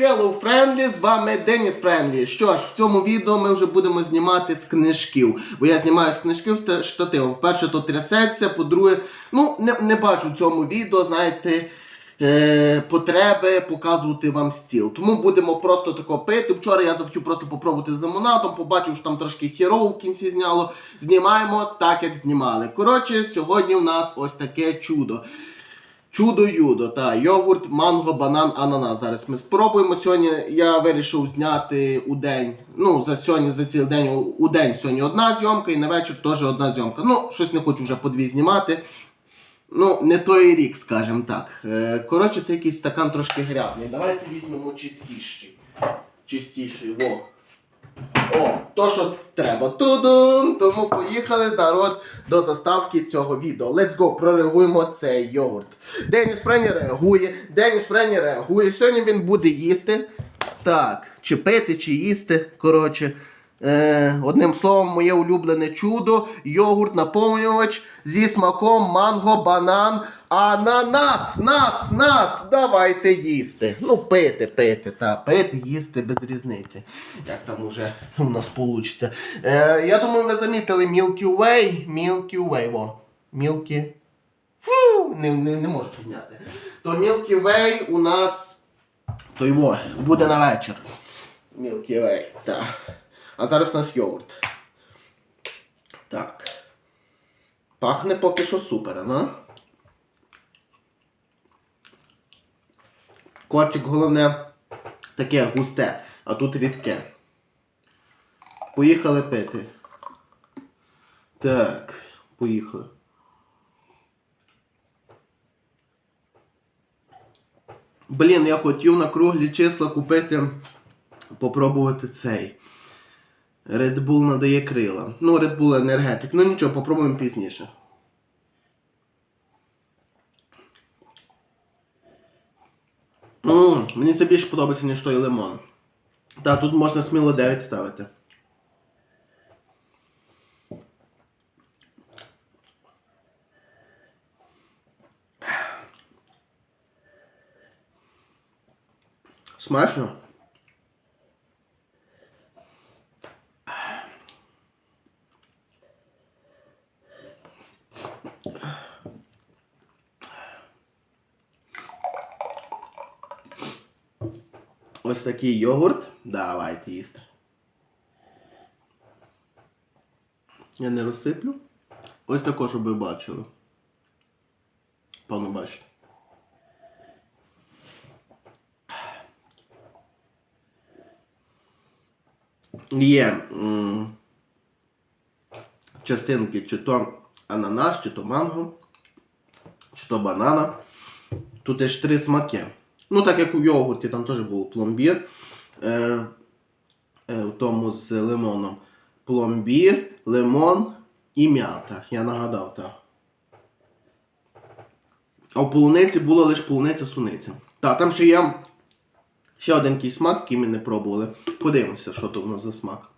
Hello Friendly, з вами Деніс Френдлі. Що ж, в цьому відео ми вже будемо знімати з книжків. Бо я знімаю з книжків з. Перше, то трясеться, по-друге, ну, не, не бачу в цьому відео, знаєте, е, потреби показувати вам стіл. Тому будемо просто тако пити. Вчора я захотів просто попробувати з лимонадом, побачив, що там трошки хірово в кінці зняло. Знімаємо так, як знімали. Коротше, сьогодні у нас ось таке чудо. Чудо-юдо, та йогурт, манго, банан, ананас. Зараз ми спробуємо. Сьогодні я вирішив зняти у день. Ну, за сьогодні, за цілий день, у, день сьогодні одна зйомка і на вечір теж одна зйомка. Ну, щось не хочу вже по дві знімати. Ну, не той рік, скажімо так. Е, коротше, це якийсь стакан трошки грязний. Давайте візьмемо чистіший. Чистіший, во. О, то, що треба. Тудун! Тому поїхали народ до заставки цього відео. Let's go, прореагуємо цей йогурт. Деніс Прені реагує, Деніс Прені реагує. Сьогодні він буде їсти. Так, чи пити, чи їсти. Коротше. Е, одним словом, моє улюблене чудо, йогурт, наповнювач зі смаком манго, банан, ананас, нас, нас, давайте їсти. Ну, пити, пити, та, пити, їсти без різниці. Як там уже у нас вийде. Е, я думаю, ви замітили Milky Way, Milky Way, во. Milky. Фу, не, не, не можу підняти. То Milky Way у нас. То його буде на вечір. Milky Way, так. А зараз у нас йогурт. Так. Пахне поки що супер, ага. Корчик головне таке густе, а тут рідке. Поїхали пити. Так, поїхали. Блін, я хотів на круглі числа купити, попробувати цей. Red Bull надає крила. Ну, Red Bull енергетик. Ну нічого, попробуємо пізніше. Ммм, мені це більше подобається, ніж той лимон. Та тут можна сміло 9 ставити. Смачно? Ось такий йогурт. Давайте їсти. Я не розсиплю. Ось також, щоб ви бачили. Пану бачите. Є м, частинки чи то ананас, чи то манго, чи то банана. Тут є ж три смаки. Ну, так як у йогурті, там теж був пломбір. Е, е, в тому з лимоном. Пломбір, лимон і м'ята. Я нагадав, так. А в полуниці була лише полуниця суниця. Так, там ще є ще один якийсь смак, який ми не пробували. Подивимося, що то в нас за смак.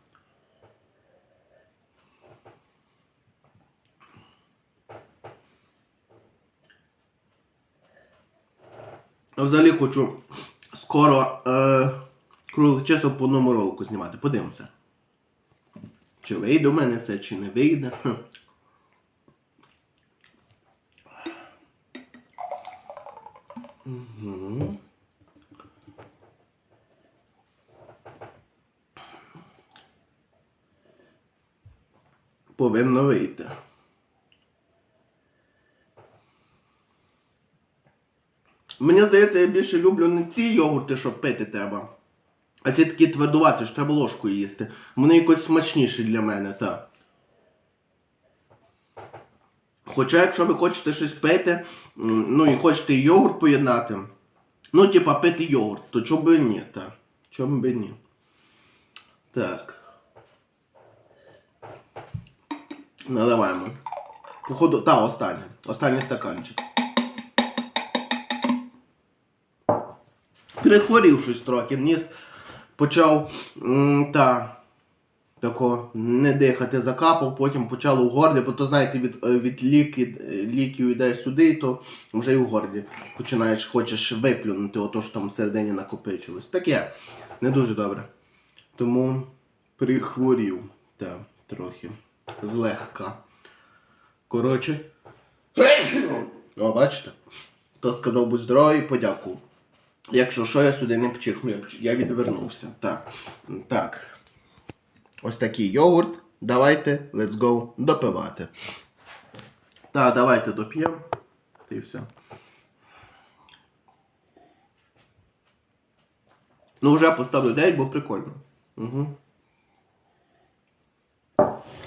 Взагалі хочу скоро е, круглих чисел по одному ролику знімати. Подивимося. Чи вийде у мене це, чи не вийде. Угу. Повинно вийти. Мені здається, я більше люблю не ці йогурти, що пити треба. А ці такі твердуваті, що треба ложкою їсти. Вони якось смачніші для мене, так. Хоча, якщо ви хочете щось пити, ну і хочете йогурт поєднати, ну, типа пити йогурт, то чому би ні, так. Чому би ні. Так. Наливаємо. Походу, та, останнє. Останній стаканчик. Перехворів щось трохи, ніс почав та, тако не дихати, закапав, потім почало в горлі, бо то знаєте, від, е, від ліки, е, ліків йде сюди, то вже і в горлі починаєш, хочеш виплюнути ото, що там всередині накопичилось. Таке не дуже добре. Тому прихворів. Так, трохи. Злегка. Коротше. О, бачите? То сказав будь здоровий, подякував. Якщо що, я сюди не вчихну, я відвернувся. Так. Так. Ось такий йогурт. Давайте, let's go, допивати. Так, давайте доп'ємо. Та й все. Ну, вже поставлю 9, бо прикольно. Угу.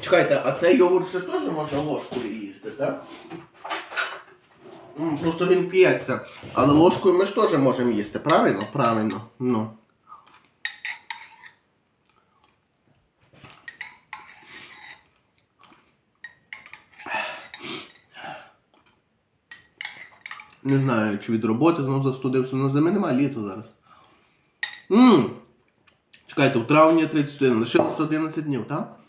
Чекайте, а цей йогурт ще теж можна ложкою їсти, так? Просто він п'ється. Але ложкою ми ж теж можемо їсти, правильно? Правильно. Ну. Не знаю, чи від роботи знову застудився, ну зими немає літо зараз. Ммм. Чекайте, у травні 31, лишилось 11 днів, так?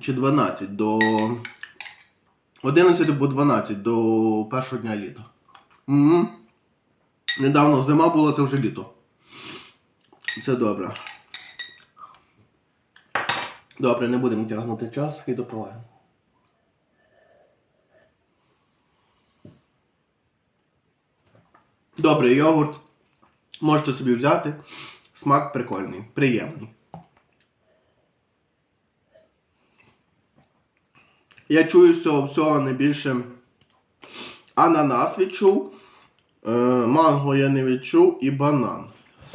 Чи 12 до. 11 або 12 до першого дня літа. Угу. Недавно зима була, це вже літо. Це добре. Добре, не будемо тягнути час і допиваємо. Добре, йогурт. Можете собі взяти. Смак прикольний, приємний. Я чую з цього всього найбільше ананас відчув, е, манго я не відчув і банан.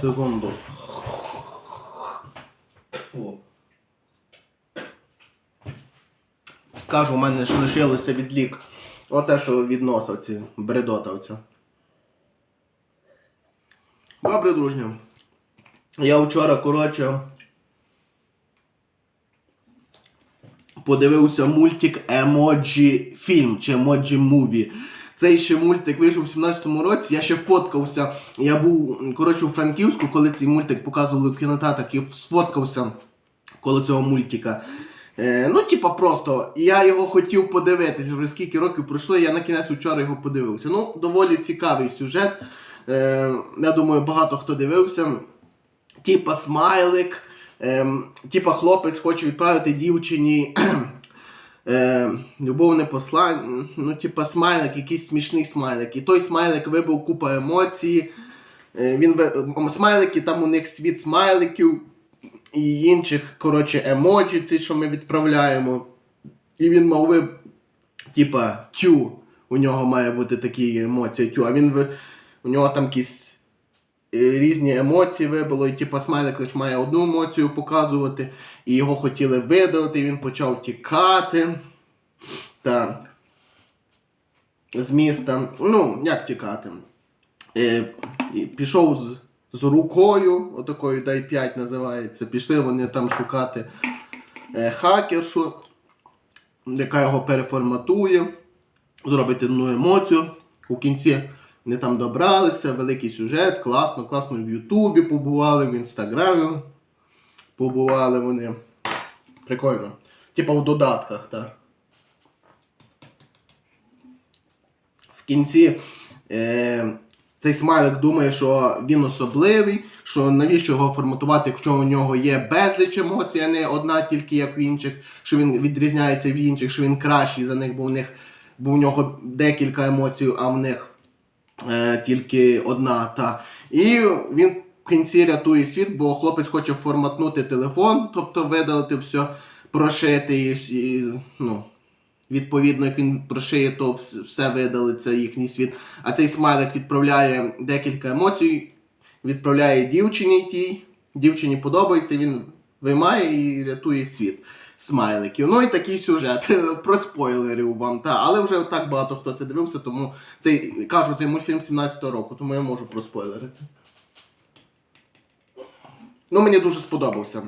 Секунду. Кажу, у мене ж лишилося відлік. Оце що від носа ці бредота оця. Добре, дружні. Я вчора, коротше, подивився мультик Емоджі фільм чи Емоджі Муві. Цей ще мультик вийшов у 17-му році. Я ще фоткався. Я був коротше у Франківську, коли цей мультик показували в кінотеатрах, і сфоткався коло цього мультика. Е, ну, типа, просто я його хотів подивитися, вже скільки років пройшло, я на кінець вчора його подивився. Ну, доволі цікавий сюжет. Е, я думаю, багато хто дивився. Типа смайлик, ем, типа хлопець хоче відправити дівчині е, любовне послання. Ну, типа смайлик, якийсь смішний смайлик. І той смайлик вибив купу емоцій. Е, він смайлики, там у них світ смайликів і інших, коротше, емоджі, ці, що ми відправляємо. І він мав ви, типа, тю. У нього має бути такі емоції тю. А він у нього там якісь різні емоції вибило, і типа смайлик має одну емоцію показувати, і його хотіли видалити, він почав тікати. Так. З міста. Ну, як тікати? Е, пішов з, з рукою, отакою дай 5 називається. Пішли вони там шукати е, хакершу, яка його переформатує, зробить одну емоцію. У кінці вони там добралися, великий сюжет, класно, класно в Ютубі побували, в Інстаграмі побували вони. Прикольно. Типа в додатках, так. В кінці е, цей смайлик думає, що він особливий, що навіщо його форматувати, якщо у нього є безліч емоцій, а не одна тільки як в інших, що він відрізняється в інших, що він кращий за них, бо у них бо у нього декілька емоцій, а в них е, тільки одна. Та. І він в кінці рятує світ, бо хлопець хоче форматнути телефон, тобто видалити все, прошити і, і ну, Відповідно, як він прошиє, то вс- все видалиться їхній світ. А цей смайлик відправляє декілька емоцій, відправляє дівчині тій. Дівчині подобається, він виймає і рятує світ смайликів. Ну і такий сюжет. Про спойлерів вам. Та. Але вже так багато хто це дивився, тому цей, кажу, цей мультфільм 17-го року, тому я можу проспойлерити. Ну, мені дуже сподобався.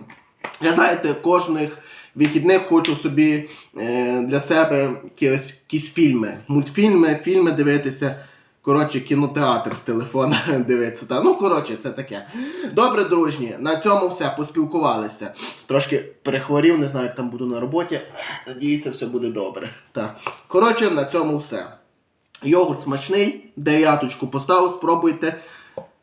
Я знаєте, кожних вихідних хочу собі е, для себе якісь, якісь фільми, мультфільми, фільми дивитися. Коротше, кінотеатр з телефона дивиться. Та. Ну, коротше, це таке. Добре, дружні, на цьому все, поспілкувалися. Трошки перехворів, не знаю, як там буду на роботі. Надіюся, все буде добре. Так. Коротше, на цьому все. Йогурт смачний, дев'яточку поставив, спробуйте.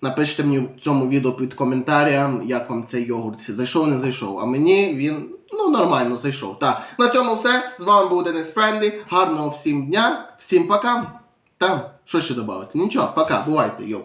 Напишіть мені в цьому відео під коментарям, як вам цей йогурт зайшов, не зайшов. А мені він ну нормально зайшов. Так, на цьому все. З вами був Денис Френдлі. Гарного всім дня, всім пока. Та, що ще додати? Нічого, пока, бувайте, йоу.